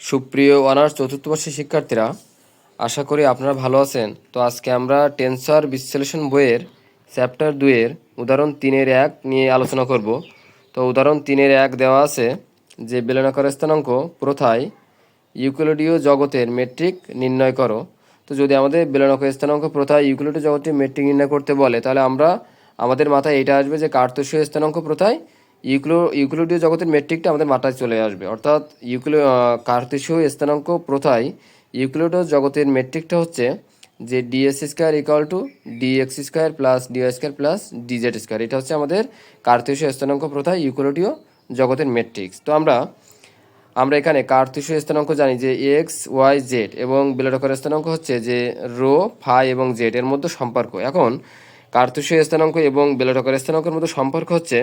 সুপ্রিয় অনার্স চতুর্থ বর্ষের শিক্ষার্থীরা, আশা করি আপনারা ভালো আছেন। তো আজকে আমরা টেন্সর বিশ্লেষণ বইয়ের চ্যাপ্টার দুইয়ের উদাহরণ তিনের এক নিয়ে আলোচনা করব। তো উদাহরণ তিনের এক দেওয়া আছে যে বেলনাকার স্থানাঙ্ক প্রথায় ইউক্লিডীয় জগতের মেট্রিক নির্ণয় করো। তো যদি আমাদের বেলনাকার স্থানাঙ্ক প্রথায় ইউক্লিডীয় জগতের মেট্রিক নির্ণয় করতে বলে, তাহলে আমরা, আমাদের মাথায় এটা আসবে যে কার্তসীয় স্থানাঙ্ক প্রথায় ইউক্লো ইউক্লিডীয় জগতের মেট্রিকটা আমাদের মাথায় চলে আসবে। অর্থাৎ ইউক্লি কার্তেশীয় স্থানাঙ্ক প্রথায় ইউক্লিডীয় জগতের মেট্রিকটা হচ্ছে যে DS square equal to DX square plus DY square plus DZ square এটা হচ্ছে আমাদের কার্তেশীয় স্থানাঙ্ক প্রথায় ইউক্লিডীয় জগতের মেট্রিক্স তো আমরা আমরা এখানে কার্তেশীয় স্থানাঙ্ক জানি যে এক্স ওয়াই জেড এবং বেলটকের স্থানাঙ্ক হচ্ছে যে রো, ফাই এবং জেড এর মধ্যে সম্পর্ক। এখন কার্তেশীয় স্থানাঙ্ক এবং বেলটকের স্থানাঙ্কের মধ্যে সম্পর্ক হচ্ছে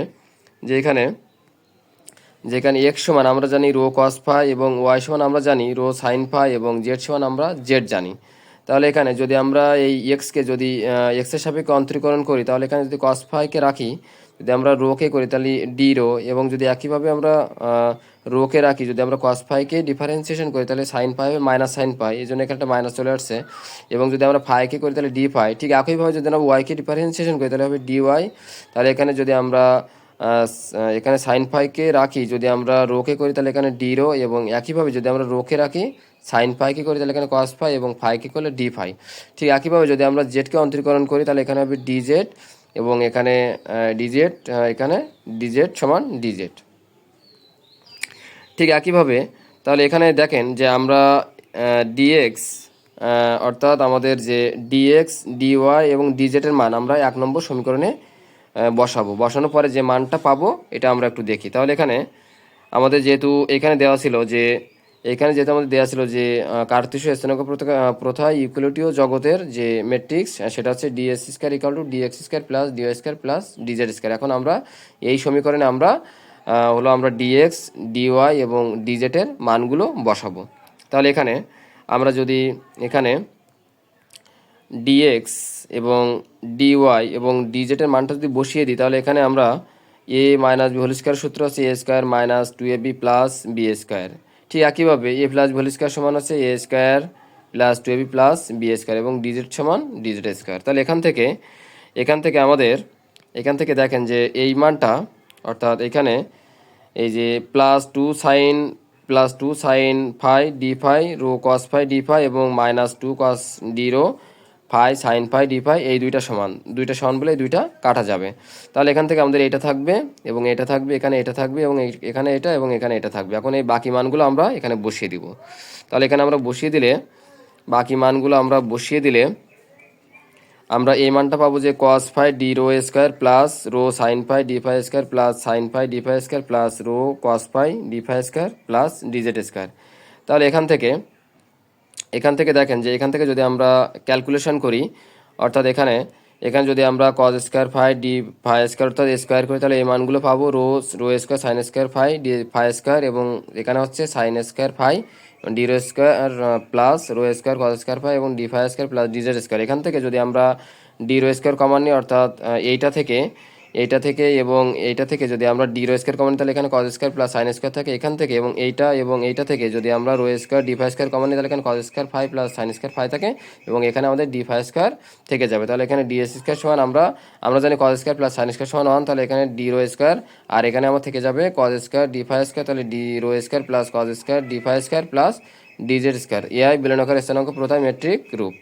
যে এখানে যেখানে এক্স সমান আমরা জানি রো কস ফাই এবং ওয়াই সমান আমরা জানি রো সাইন ফাই এবং জেড সমান আমরা জেড জানি। তাহলে এখানে যদি আমরা এই এক্সকে যদি এক্সের সাপেক্ষে অন্তরীকরণ করি, তাহলে এখানে যদি কস ফাইকে রাখি, যদি আমরা রোকে করি, তাহলে ডি রো এবং যদি একইভাবে আমরা রোকে রাখি, যদি আমরা কস ফাইকে ডিফারেন্সিয়েশন করি, তাহলে সাইন ফাই হবে মাইনাস সাইন ফাই এই জন্য এখানে একটা মাইনাস চলে আসছে। এবং যদি আমরা ফাইকে করি, তাহলে ডি ফাই ঠিক একইভাবে যদি আমরা ওয়াইকে ডিফারেন্সিয়েশন করি, তাহলে হবে ডি ওয়াই তাহলে এখানে যদি আমরা এখানে সাইন ফাইকে রাখি, যদি আমরা রোকে করি, তাহলে এখানে ডি রো এবং একইভাবে যদি আমরা রোকে রাখি সাইন ফাইকে করি, তাহলে এখানে কস ফাই এবং ফাইকে করলে ডি ফাই ঠিক একইভাবে যদি আমরা জেডকে অন্তরীকরণ করি, তাহলে এখানে হবে ডি জেড এবং এখানে ডিজেড এখানে ডিজেড সমান ডিজেড ঠিক একইভাবে, তাহলে এখানে দেখেন যে আমরা ডিএক্স অর্থাৎ আমাদের যে ডিএক্স ডিওয়াই এবং ডিজেটের মান, আমরা এক নম্বর সমীকরণে বসাবো। বসানোর পরে যে মানটা পাবো, এটা আমরা একটু দেখি। তাহলে এখানে আমাদের যেহেতু এখানে দেওয়া ছিল যে, এখানে যেহেতু আমাদের দেওয়া ছিল যে কার্তিসীয় স্থানক প্রথা ইকুইলিটিও জগতের যে ম্যাট্রিক্স সেটা হচ্ছে DS square equal to DX square plus DY square plus DZ square এখন আমরা এই সমীকরণে আমরা হলো আমরা ডিএক্স ডিওয়াই এবং ডিজেটের মানগুলো বসাবো। তাহলে এখানে আমরা যদি এখানে ডিএক্স এবং ডিওয়াই এবং ডিজেটের মানটা যদি বসিয়ে দিই, তাহলে এখানে আমরা এ মাইনাস বি হোল সূত্র আছে A square minus two A B plus B square ঠিক একইভাবে এ প্লাস ভোল স্কোয়ার সমান আছে A square plus two A B plus B square এবং ডিজেট সমান ডিজেট স্কোয়ার তাহলে এখান থেকে এখান থেকে আমাদের, এখান থেকে দেখেন যে এই মানটা, অর্থাৎ এখানে এই যে plus two sine plus two sine phi D phi rho cos phi D phi এবং minus two cos D rho phi, sine phi, D phi, এই দুইটা সমান। দুইটা সমান বলে এই দুইটা কাটা যাবে। তাহলে এখান থেকে আমাদের এটা থাকবে এবং এটা থাকবে, এখানে এটা থাকবে এবং এখানে এটা এবং এখানে এটা থাকবে। এখন এই বাকি মানগুলো আমরা এখানে বসিয়ে দিব। তাহলে এখানে আমরা বসিয়ে দিলে, বাকি মানগুলো আমরা বসিয়ে দিলে, আমরা এই মানটা পাবো যে cos phi D rho square plus rho sine phi D phi square plus sine phi D phi square plus rho cos phi D phi square plus DZ square তাহলে এখান থেকে এখান থেকে দেখেন যে এখান থেকে যদি আমরা ক্যালকুলেশন করি, অর্থাৎ এখানে এখানে যদি আমরা cos square phi D phi square অর্থাৎ স্কোয়ার করি তাহলে এই মানগুলো পাবো rho rho square sine square phi D phi square এবং এখানে হচ্ছে sine square phi D rho square plus rho square cos square phi এবং D phi square plus DZ square এখান থেকে যদি আমরা ডি রো স্কোয়ার কমান নিই, অর্থাৎ এইটা থেকে এইটা থেকে এবং এইটা থেকে যদি আমরা ডি রো স্কোয়ার কমন তাহলে এখানে cos square plus sine square থাকে এখান থেকে এবং এইটা এবং এইটা থেকে যদি আমরা rho square D phi square common তাহলে এখানে cos square phi plus sine square phi থাকে এবং এখানে আমাদের ডি ফাই স্কোয়ার থেকে যাবে। তাহলে এখানে ডি এস স্কোয়ার সমান আমরা আমরা জানি cos square plus sine square সমান ওয়ান তাহলে এখানে ডি রো স্কোয়ার আর এখানে আমার থেকে যাবে cos square D phi square তাহলে D rho square plus cos square D phi square plus DZ square AI বিলনকার স্থানাঙ্ক প্রথম মেট্রিক রূপ।